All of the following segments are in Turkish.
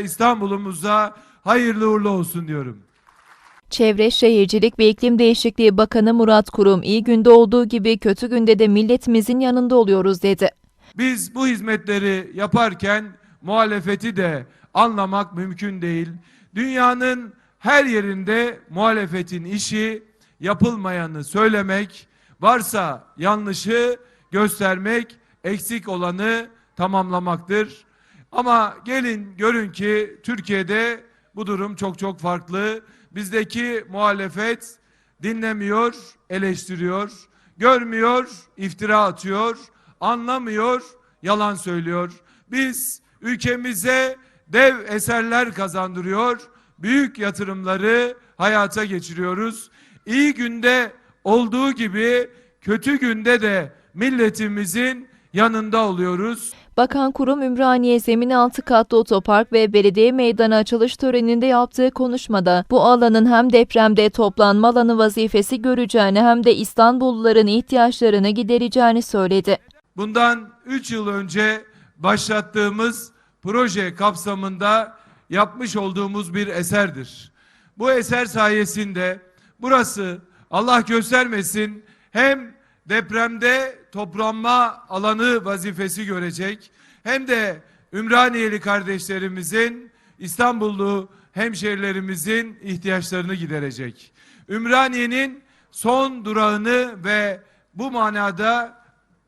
İstanbul'umuza hayırlı uğurlu olsun diyorum. Çevre Şehircilik ve İklim Değişikliği Bakanı Murat Kurum, iyi günde olduğu gibi kötü günde de milletimizin yanında oluyoruz dedi. Biz bu hizmetleri yaparken muhalefeti de anlamak mümkün değil. Dünyanın her yerinde muhalefetin işi yapılmayanı söylemek, varsa yanlışı göstermek, eksik olanı tamamlamaktır. Ama gelin görün ki Türkiye'de bu durum çok çok farklı. Bizdeki muhalefet dinlemiyor, eleştiriyor, görmüyor, iftira atıyor, anlamıyor, yalan söylüyor. Biz ülkemize dev eserler kazandırıyor, büyük yatırımları hayata geçiriyoruz. İyi günde olduğu gibi kötü günde de milletimizin yanında oluyoruz. Bakan Kurum, Ümraniye zemini altı katlı otopark ve belediye meydanı açılış töreninde yaptığı konuşmada bu alanın hem depremde toplanma alanı vazifesi göreceğini hem de İstanbulluların ihtiyaçlarını gidereceğini söyledi. Bundan 3 yıl önce başlattığımız proje kapsamında yapmış olduğumuz bir eserdir. Bu eser sayesinde burası Allah göstermesin hem depremde toplanma alanı vazifesi görecek hem de Ümraniyeli kardeşlerimizin İstanbullu hemşerilerimizin ihtiyaçlarını giderecek. Ümraniye'nin son durağını ve bu manada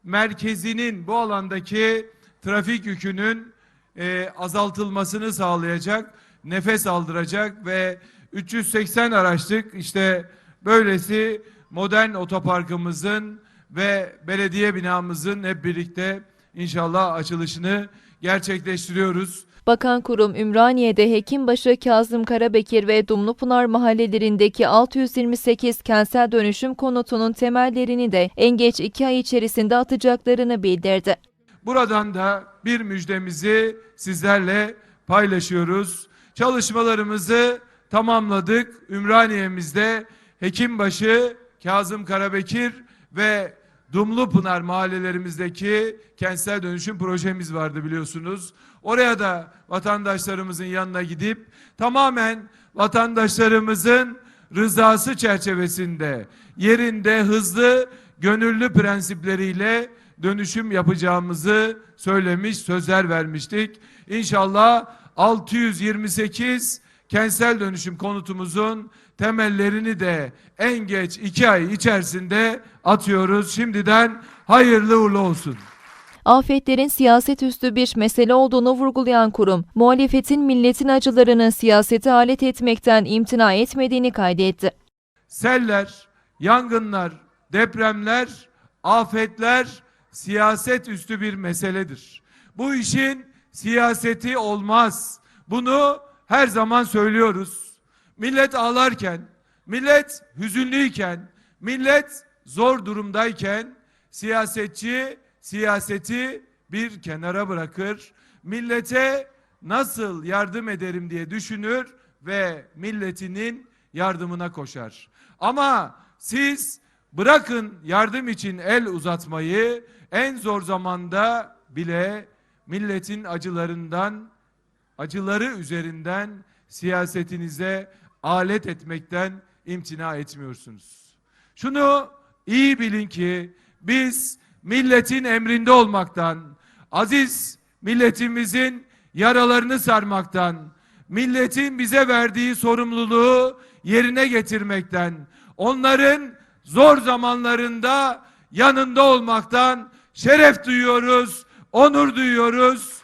merkezinin bu alandaki trafik yükünün e, azaltılmasını sağlayacak, nefes aldıracak ve 380 araçlık işte böylesi modern otoparkımızın ve belediye binamızın hep birlikte inşallah açılışını gerçekleştiriyoruz. Bakan Kurum, Ümraniye'de Hekimbaşı, Kazım Karabekir ve Dumlupınar mahallelerindeki 628 kentsel dönüşüm konutunun temellerini de en geç iki ay içerisinde atacaklarını bildirdi. Buradan da bir müjdemizi sizlerle paylaşıyoruz. Çalışmalarımızı tamamladık. Ümraniye'mizde Hekimbaşı, Kazım Karabekir ve Dumlupınar mahallelerimizdeki kentsel dönüşüm projemiz vardı biliyorsunuz. Oraya da vatandaşlarımızın yanına gidip tamamen vatandaşlarımızın rızası çerçevesinde yerinde hızlı gönüllü prensipleriyle dönüşüm yapacağımızı söylemiş, sözler vermiştik. İnşallah 628 kentsel dönüşüm konutumuzun temellerini de en geç iki ay içerisinde atıyoruz. Şimdiden hayırlı uğurlu olsun. Afetlerin siyaset üstü bir mesele olduğunu vurgulayan kurum, muhalefetin milletin acılarını siyasete alet etmekten imtina etmediğini kaydetti. Seller, yangınlar, depremler, afetler siyaset üstü bir meseledir. Bu işin siyaseti olmaz. Bunu her zaman söylüyoruz. Millet ağlarken, millet hüzünlüyken, millet zor durumdayken siyasetçi siyaseti bir kenara bırakır. Millete nasıl yardım ederim diye düşünür ve milletinin yardımına koşar. Ama siz bırakın yardım için el uzatmayı en zor zamanda bile milletin acılarından acıları üzerinden siyasetinize alet etmekten imtina etmiyorsunuz. Şunu iyi bilin ki biz milletin emrinde olmaktan, aziz milletimizin yaralarını sarmaktan, milletin bize verdiği sorumluluğu yerine getirmekten, onların zor zamanlarında yanında olmaktan şeref duyuyoruz, onur duyuyoruz.